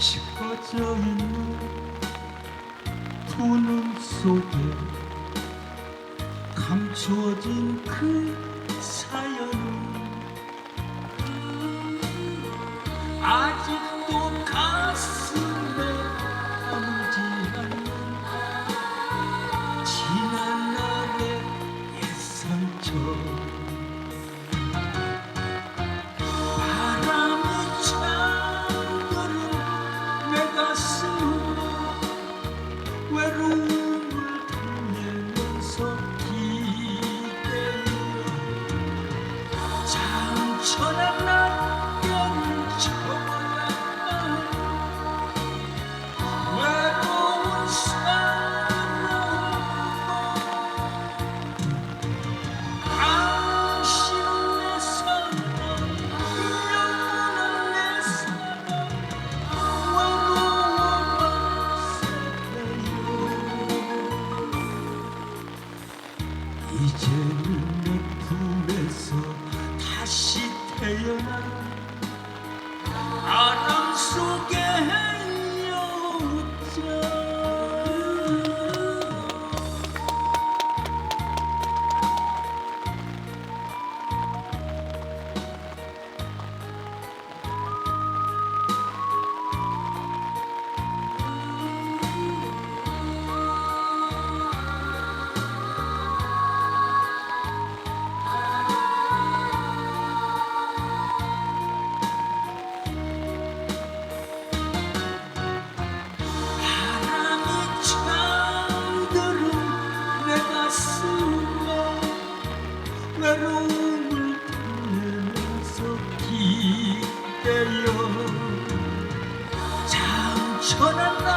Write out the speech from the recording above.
시커져 있는 두 눈 속에 감추어진 그 사연은 아직 Aşk oranla